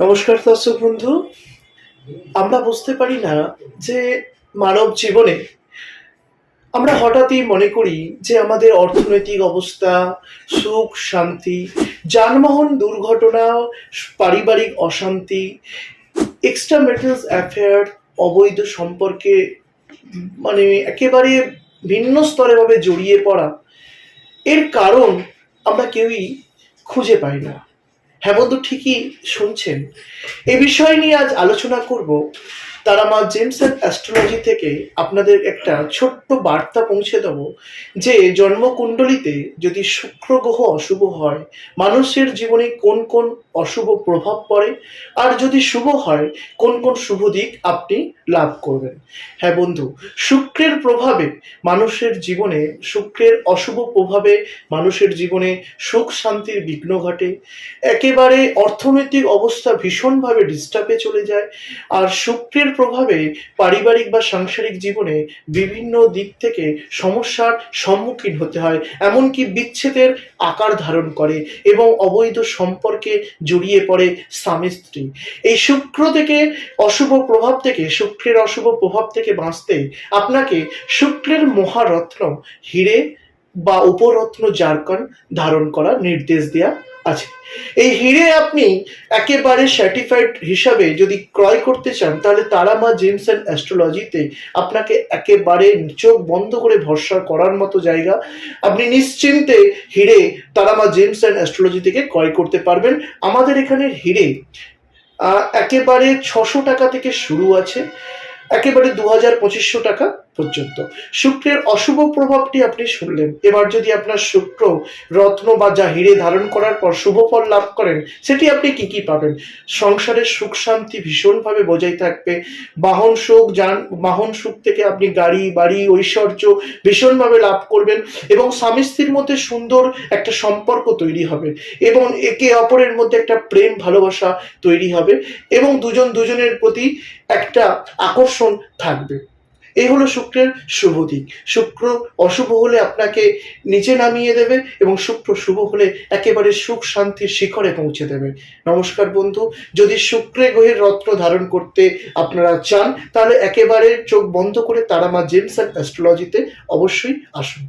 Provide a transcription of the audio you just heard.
নমস্কার দর্শক বন্ধু। আমরা বুঝতে পারি না যে মানব জীবনে আমরা হঠাৎই মনে করি যে আমাদের অর্থনৈতিক অবস্থা, সুখ, শান্তি, যানবাহন দুর্ঘটনা, পারিবারিক অশান্তি এক্সট্রা মেটালস অ্যাফেয়ার অবৈধ সম্পর্কে মানে একেবারে ভিন্ন স্তরে ভাবে জড়িয়ে পড়া, এর কারণ আমরা কেউই খুঁজে পাই না। হ্যাঁ বন্ধু ঠিকই শুনছেন। এ বিষয় নিয়ে আজ আলোচনা করব তারা মা জেমস অ্যান্ড অ্যাস্ট্রোলজি থেকে আপনাদের একটা ছোট্ট বার্তা পৌঁছে দেব যে জন্মকুণ্ডলিতে যদি শুক্র গ্রহ অশুভ হয়, মানুষের জীবনে কোন কোন অশুভ প্রভাব পড়ে? আর যদি শুভ হয়, কোন কোন শুভ দিক আপনি লাভ করবেন? হ্যাঁ বন্ধু, শুক্রের প্রভাবে মানুষের জীবনে, শুক্রের অশুভ প্রভাবে মানুষের জীবনে সুখ শান্তির বিঘ্ন ঘটে। একেবারে অর্থনৈতিক অবস্থা ভীষণভাবে ডিস্টার্বে চলে যায়। আর শুক্রের প্রভাবে পারিবারিক বা সাংসারিক জীবনে বিভিন্ন দিক থেকে সমস্যার সম্মুখীন হতে হয়, এমনকি বিচ্ছেদের আকার ধারণ করে এবং অবৈধ সম্পর্কে জড়িয়ে পড়ে স্বামী স্ত্রী। এই শুক্র থেকে অশুভ প্রভাব থেকে, শুক্রের অশুভ প্রভাব থেকে বাঁচতে আপনাকে শুক্রের মহারত্ন হিরে বা উপরত্ন জারকন ধারণ করার নির্দেশ দেওয়া আছে এই হিরে আপনি একেবারে সার্টিফাইড হিসাবে যদি ক্রয় করতে চান, তাহলে তারা মা জেমস অ্যান্ড অ্যাস্ট্রোলজিতে আপনাকে একেবারে চোখ বন্ধ করে ভরসা করার মতো জায়গা। আপনি নিশ্চিন্তে হিরে তারা মা জেমস অ্যান্ড অ্যাস্ট্রোলজি থেকে ক্রয় করতে পারবেন। আমাদের এখানে হিরে একেবারে ছশো টাকা থেকে শুরু আছে। একেবারে দু হাজার পঁচিশশো টাকা। পর্যন্ত। শুক্রের অশুভ প্রভাবটি আপনি শুনলেন। এবার যদি আপনার শুক্র রত্ন বা যা হিরে ধারণ করার পর শুভ ফল লাভ করেন, সেটি আপনি কি কি পাবেন? সংসারের সুখ শান্তি ভীষণভাবে বজায় থাকবে। বাহন সুখ, যান, বাহন সুখ থেকে আপনি গাড়ি, বাড়ি, ঐশ্বর্য ভীষণভাবে লাভ করবেন এবং স্বামী স্ত্রীর মধ্যে সুন্দর একটা সম্পর্ক তৈরি হবে এবং একে অপরের মধ্যে একটা প্রেম ভালোবাসা তৈরি হবে এবং দুজন দুজনের প্রতি একটা আকর্ষণ থাকবে। এই হলো শুক্রের শুভ দিক। শুক্র অশুভ হলে আপনাকে নিচে নামিয়ে দেবে এবং শুক্র শুভ হলে একেবারে সুখ শান্তির শিখরে পৌঁছে দেবে। নমস্কার বন্ধু, যদি শুক্রে গ্রহের রত্ন ধারণ করতে আপনারা চান, তাহলে একেবারে চোখ বন্ধ করে তারা মা জেমস অ্যান্ড অ্যাস্ট্রোলজিতে অবশ্যই আসুন।